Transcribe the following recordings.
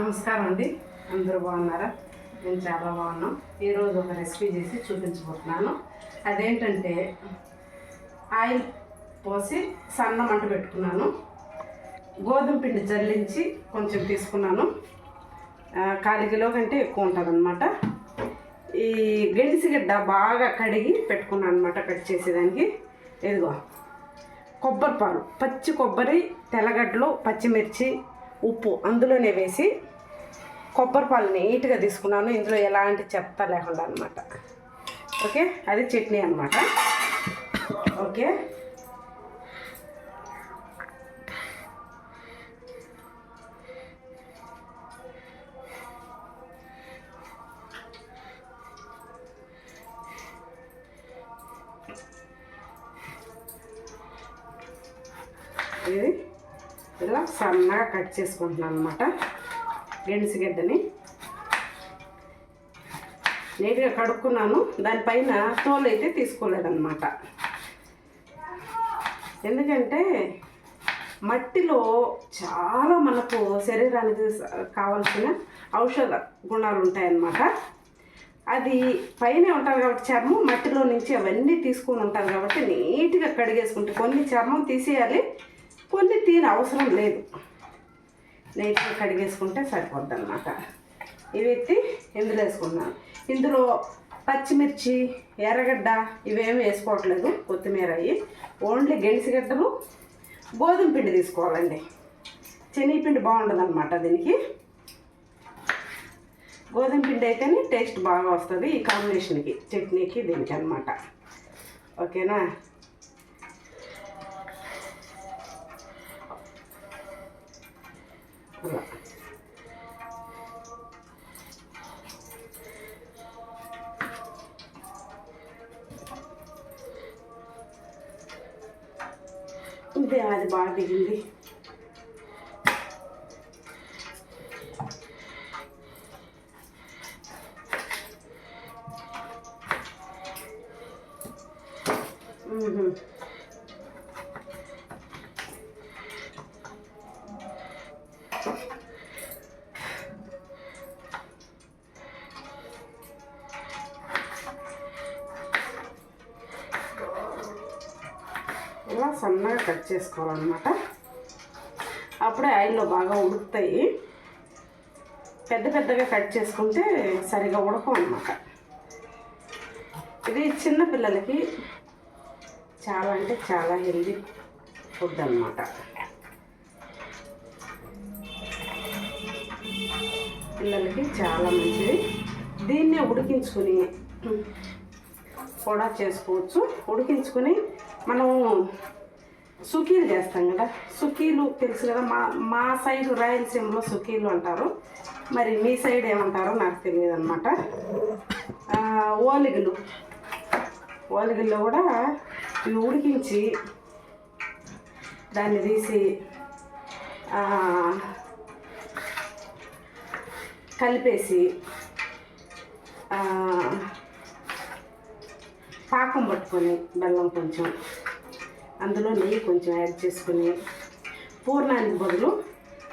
నమస్కారం అండి. అందరూ బాగున్నారా? నేను చాలా బాగున్నాం. ఈరోజు ఒక రెసిపీ చేసి చూపించబోతున్నాను. అదేంటంటే ఆయిల్ పోసి సన్న మంట పెట్టుకున్నాను. గోధుమ పిండి జల్లించి కొంచెం తీసుకున్నాను. కాలికిలో కిలో కంటే ఎక్కువ ఉంటుంది అనమాట ఈ గెండిసిగడ్డ బాగా కడిగి పెట్టుకున్నాను అనమాట కట్ చేసేదానికి. ఇదిగో కొబ్బరి పాలు పచ్చి కొబ్బరి తెల్లగడ్డలు పచ్చిమిర్చి ఉప్పు అందులోనే వేసి కొబ్బరి పాలు నీట్గా తీసుకున్నాను. ఇందులో ఎలాంటి చెత్త లేకుండా అనమాట ఓకే? అది చట్నీ అనమాట ఓకే? ఇలా సన్నగా కట్ చేసుకుంటున్నాను అనమాట గెనిసిగడ్డని నీట్గా కడుక్కున్నాను. దానిపైన తోలు అయితే తీసుకోలేదన్నమాట. ఎందుకంటే మట్టిలో చాలా మనకు శరీరానికి కావాల్సిన ఔషధ గుణాలు ఉంటాయన్నమాట. అది పైనే ఉంటుంది కాబట్టి చర్మం మట్టిలో నుంచి అవన్నీ తీసుకొని ఉంటారు కాబట్టి నీట్గా కడిగేసుకుంటే కొన్ని చర్మం తీసేయాలి కొన్ని తీన అవసరం లేదు. నీట్గా కడిగేసుకుంటే సరిపోద్ది అనమాట ఇవి ఎత్తి ఇందులో వేసుకున్నాను ఇందులో పచ్చిమిర్చి ఎర్రగడ్డ ఇవేమి వేసుకోవట్లేదు కొత్తిమీర అవి ఓన్లీ గెలిసిగడ్డలు గోధుమ పిండి తీసుకోవాలండి. శనగపిండి బాగుండదు అనమాట దీనికి. గోధుమ పిండి అయితేనే టేస్ట్ బాగా వస్తుంది ఈ కాంబినేషన్కి చట్నీకి దీనికి అనమాట ఓకేనా? అలా ఇదే అది బాగా సన్నగా కట్ చేసుకోవాలన్నమాట. అప్పుడే ఆయిల్లో బాగా ఉడుకుతాయి. పెద్ద పెద్దగా కట్ చేసుకుంటే సరిగా ఉడకం అన్నమాట. ఇది చిన్న పిల్లలకి చాలా అంటే చాలా హెల్దీ ఫుడ్ అన్నమాట. పిల్లలకి చాలా మంచిది. దీన్నే ఉడికించుకుని కూడా చేసుకోవచ్చు. ఉడికించుకుని మనం సుకీలు చేస్తాం కదా. సుకీలు తెలుసు కదా మా మా సైడ్ రాయలసీమలో సుకీలు అంటారు. మరి మీ సైడ్ ఏమంటారో నాకు తెలియదు అనమాట ఓలిగులు. ఓలిగుల్లో కూడా ఇవి ఉడికించి దాన్ని తీసి కలిపేసి పాకం పట్టుకొని బెల్లం కొంచెం అందులో నెయ్యి కొంచెం యాడ్ చేసుకుని పూర్ణానికి బదులు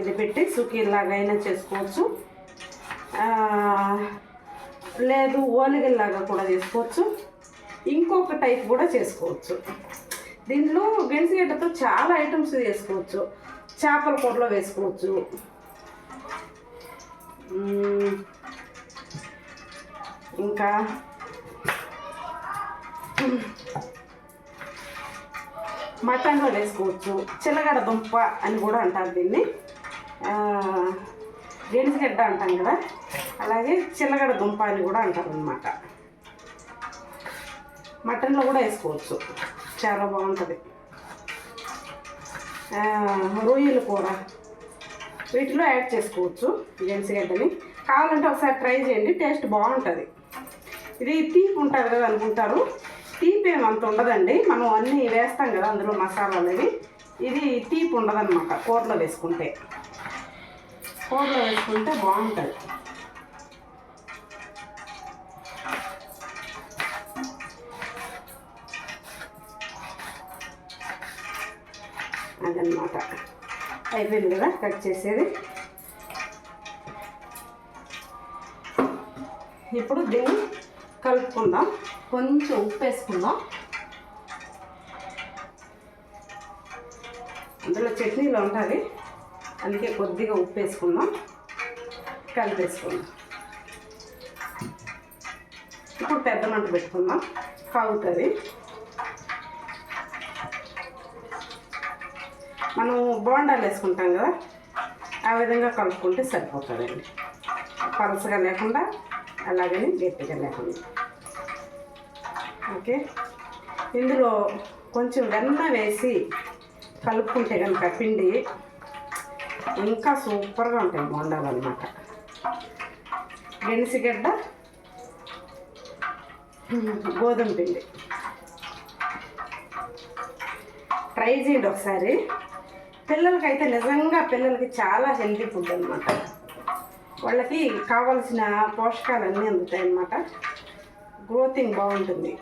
ఇది పెట్టి సుకీలాగా అయినా చేసుకోవచ్చు లేదు ఓలిగల్లాగా కూడా చేసుకోవచ్చు. ఇంకొక టైప్ కూడా చేసుకోవచ్చు. దీంట్లో గెలిసిగడ్డతో చాలా ఐటమ్స్ చేసుకోవచ్చు. చేపల కూరలో వేసుకోవచ్చు. ఇంకా మటన్లో వేసుకోవచ్చు చిల్లగడ దుంప అని కూడా అంటారు దీన్ని. ఆ, అంటాం కదా అలాగే చిల్లగడ దుంప అని కూడా అంటారు అనమాట మటన్లో కూడా వేసుకోవచ్చు చాలా బాగుంటుంది. రొయ్యలు రొయ్యల కూర వీటిలో యాడ్ చేసుకోవచ్చు గెంటిగడ్డని కావాలంటే ఒకసారి ట్రై చేయండి టేస్ట్ బాగుంటుంది. ఇది తీపి ఉంటుంది కదా అనుకుంటారు. తీపి ఏమి అంత ఉండదండి. మనం అన్నీ వేస్తాం కదా అందులో మసాలాలు ఇవి ఇది తీపి ఉండదన్నమాట కూరలో వేసుకుంటే. కూరలో వేసుకుంటే బాగుంటుంది. అదనమాట అయిపోయింది కదా కట్ చేసేది. ఇప్పుడు దీన్ని కలుపుకుందాం. కొంచెం ఉప్పు వేసుకుందాం. అందులో చట్నీలో ఉంటుంది అందుకే కొద్దిగా ఉప్పు వేసుకుందాం. కలిపేసుకుందాం. ఇప్పుడు పెద్ద మంట పెట్టుకుందాం. కాగుతుంది. మనం బోండాలు వేసుకుంటాం కదా ఆ విధంగా కలుపుకుంటే సరిపోతుందండి. పలసగా లేకుండా అలాగని గట్టిగా లేకుండా. ఓకే? ఇందులో కొంచెం వెన్న వేసి కలుపుకుంటే కనుక పిండి ఇంకా సూపర్గా ఉంటాయి బోండాలు అనమాట గెనిసిగడ్డ గోధుమ పిండి. ట్రై చేయండి ఒకసారి. పిల్లలకైతే నిజంగా పిల్లలకి చాలా హెల్తీ ఫుడ్ అనమాట వాళ్ళకి కావలసిన పోషకాలన్నీ అందుతాయి అన్నమాట గ్రోతింగ్ బాగుంటుంది.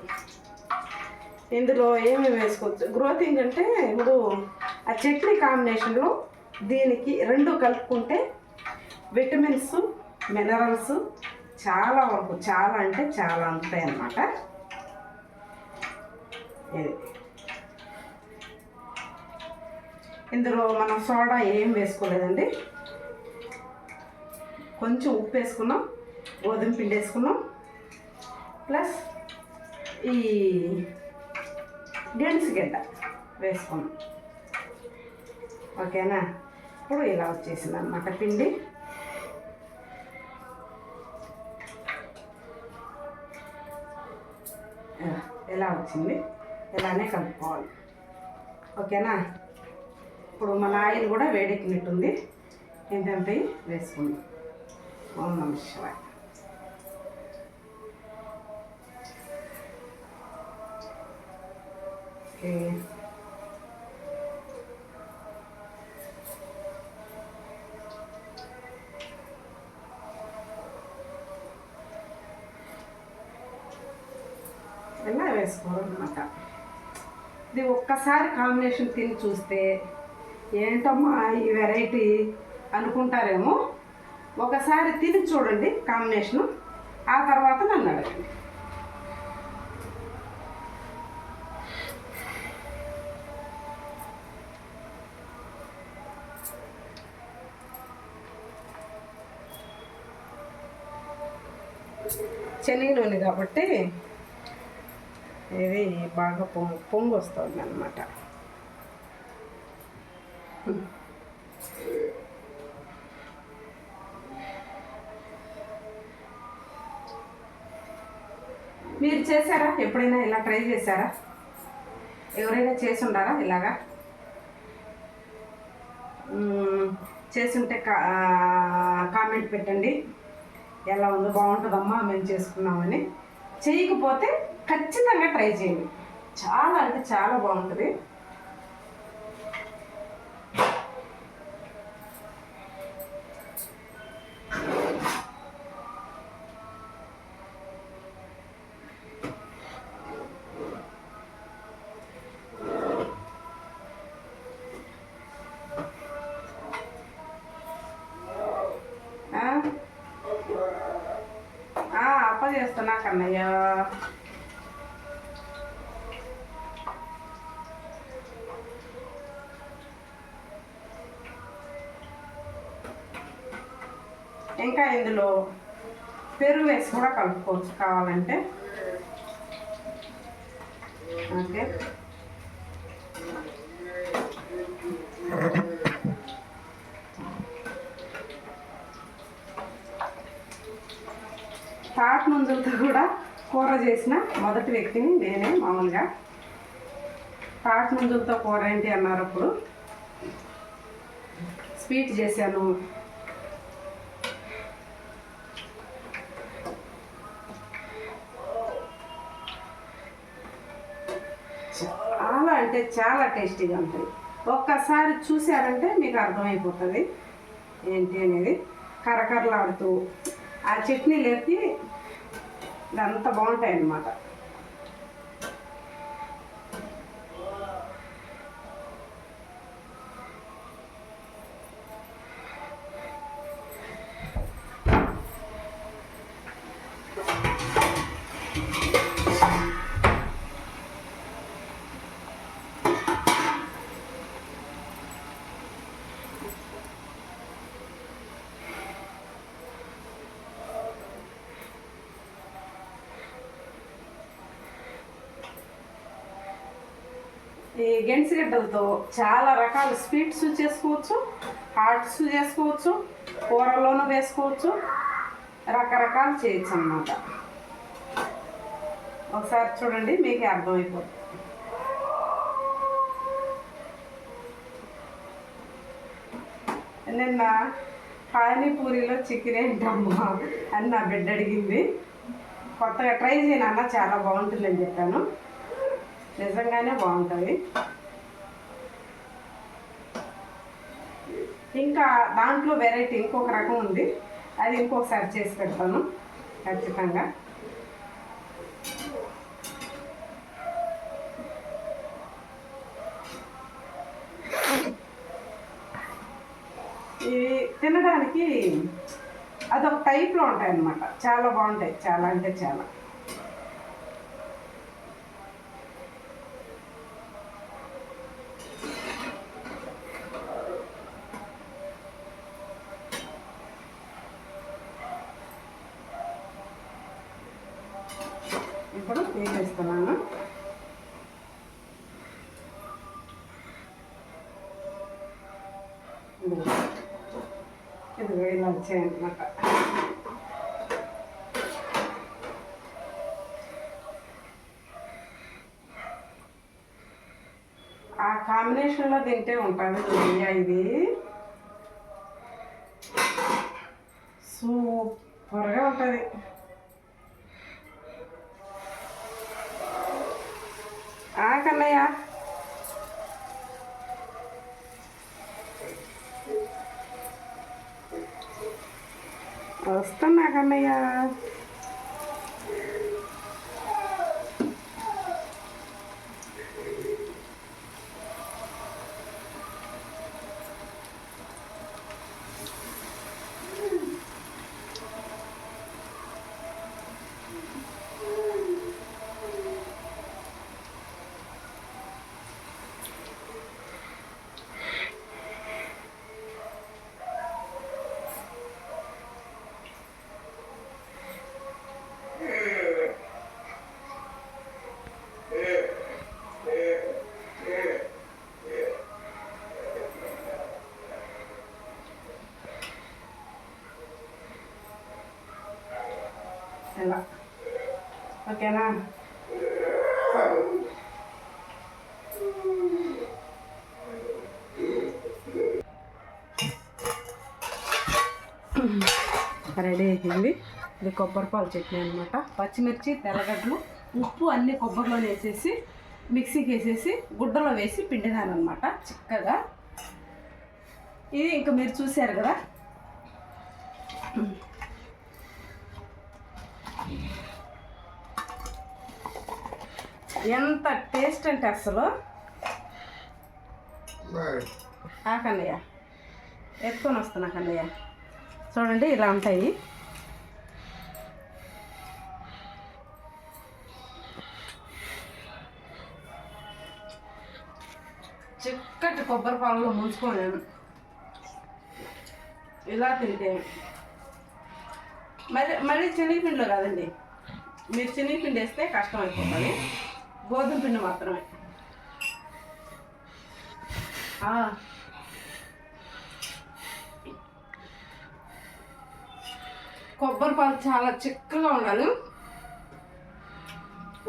ఇందులో ఏమేమి వేసుకోవచ్చు? గ్రోతింగ్ అంటే ఇప్పుడు ఆ చట్నీ కాంబినేషన్లో దీనికి రెండు కలుపుకుంటే విటమిన్స్ మినరల్స్ చాలా వరకు చాలా అంటే చాలా అందుతాయి అన్నమాట. ఇది. ఇందులో మనం సోడా ఏం వేసుకోలేదండి. కొంచెం ఉప్పు వేసుకున్నాం గోధుమ పిండి వేసుకున్నాం. ప్లస్ ఈ డెన్స్ గడ్డ వేసుకున్నాం. ఓకేనా? ఇప్పుడు ఇలా వచ్చేసింది అన్నమాట పిండి. ఎలా వచ్చింది? ఇలానే కలుపుకోవాలి. ఓకేనా? ఇప్పుడు మన ఆయిల్ కూడా వేడెక్కినట్టుంది. ఏంటంటే వేసుకుందాం. ఓం నమ శివాయ్. ఓకే ఇలా వేసుకోవాలన్నమాట ఇది ఒక్కసారి కాంబినేషన్ తిని చూస్తే ఏంటమ్మా ఈ వెరైటీ అనుకుంటారేమో. ఒకసారి తిని చూడండి కాంబినేషను ఆ తర్వాత నన్ను అడగండి. శనగ నూనె కాబట్టి ఇది బాగా పొంగు పొంగు వస్తుంది అనమాట మీరు చేశారా? ఎప్పుడైనా ఇలా ట్రై చేశారా? ఎవరైనా చేసి ఉండారా ఇలాగా? మ్మ్, చేసుంటే కా కామెంట్ పెట్టండి. ఎలా ఉందో బాగుంటుందమ్మా మేము చేసుకున్నామని. చేయకపోతే ఖచ్చితంగా ట్రై చేయండి. చాలా అంటే చాలా బాగుంటుంది ఆ? ఆ, అప్ప చేస్తున్నా కన్నయ్య ఇంకా ఇందులో పెరుగు వేసి కూడా కలుపుకోవచ్చు కావాలంటే. ఓకే. తాటి ముందులతో కూడా కూర చేసిన మొదటి వ్యక్తిని నేనే మామూలుగా. తాటి ముందులతో కూర ఏంటి అన్నారు అప్పుడు స్వీట్ చేశాను. చాలా అంటే చాలా టేస్టీగా ఉంటుంది. ఒక్కసారి చూసారంటే మీకు అర్థమైపోతుంది. ఏంటి అనేది కరకరలాడుతూ ఆ చట్నీ లేపి ఇదంతా బాగుంటాయి అన్నమాట గెంటిగడ్డలతో చాలా రకాల స్వీట్స్ చేసుకోవచ్చు హాట్స్ చేసుకోవచ్చు కూరలోనూ వేసుకోవచ్చు రకరకాలు చేయొచ్చు అన్నమాట. ఒకసారి చూడండి మీకు అర్థమైపోతుంది. నిన్న పానీపూరిలో చికెన్ ఏంటమ్మా అని నా బిడ్డ అడిగింది. కొత్తగా ట్రై చేయనన్నా చాలా బాగుంటుందని చెప్పాను. నిజంగానే బాగుంటుంది. ఇంకా దాంట్లో వెరైటీ ఇంకొక రకం ఉంది. అది ఇంకొకసారి చేసి పెడతాను. ఖచ్చితంగా. ఇవి తినడానికి అదొక టైప్లో ఉంటాయి అన్నమాట చాలా బాగుంటాయి. చాలా అంటే చాలా. ఇప్పుడు తీసేస్తున్నాను ఇదిగో. ఇదిగో ఇలా వచ్చాయన్నమాట ఆ కాంబినేషన్లో తింటే ఉంటుంది నెయ్యి ఇది సూపర్గా ఉంటుంది. ఆ కన్నయ్య వస్తున్నా కన్నయ్య ఇలా ఓకేనా? రెడీ అయిపోయింది. ఇది కొబ్బరిపాలు చట్నీ అనమాట పచ్చిమిర్చి తెల్లగడ్డలు ఉప్పు అన్ని కొబ్బరిలో వేసేసి మిక్సీకి వేసేసి గుడ్డలో వేసి పిండిదాను అనమాట చిక్కగా. ఇది ఇంకా మీరు చూశారు కదా? ఎంత టేస్ట్ అంటే అసలు? కన్నయ్య. ఎత్తుకొని వస్తున్నా కన్నయ్య. చూడండి ఇలా ఉంటాయి. చిక్కటి కొబ్బరి పాలలో ముంచుకోలేను ఇలా తింటే మరి మళ్ళీ శనగపిండిలో కాదండి. మీరు శనగపిండి వేస్తే కష్టం అయిపోతుంది. గోధుమ పిండి మాత్రమే. కొబ్బరి పాలు చాలా చిక్కగా ఉండాలి.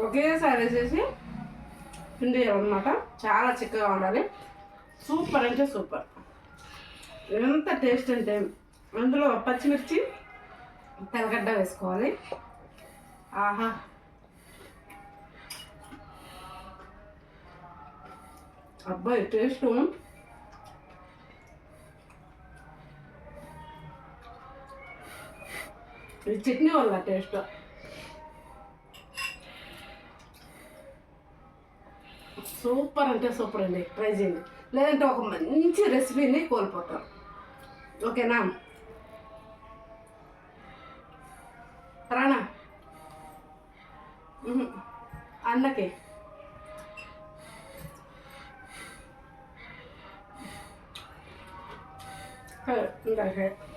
ఒకేసారి వేసేసి పిండి చేయాలన్నమాట చాలా చిక్కగా ఉండాలి. సూపర్ అంటే సూపర్. ఎంత టేస్ట్ అంటే అందులో పచ్చిమిర్చి తెల్లగడ్డ వేసుకోవాలి. ఆహా. అబ్బాయి టేస్ట్ ఈ చట్నీ వల్ల టేస్ట్. సూపర్ అంటే సూపర్ అండి. ట్రై చేయండి. లేదంటే ఒక మంచి రెసిపీని కోల్పోతాం ఓకేనా? రానా? ఉహు. అన్నకి ఇంకా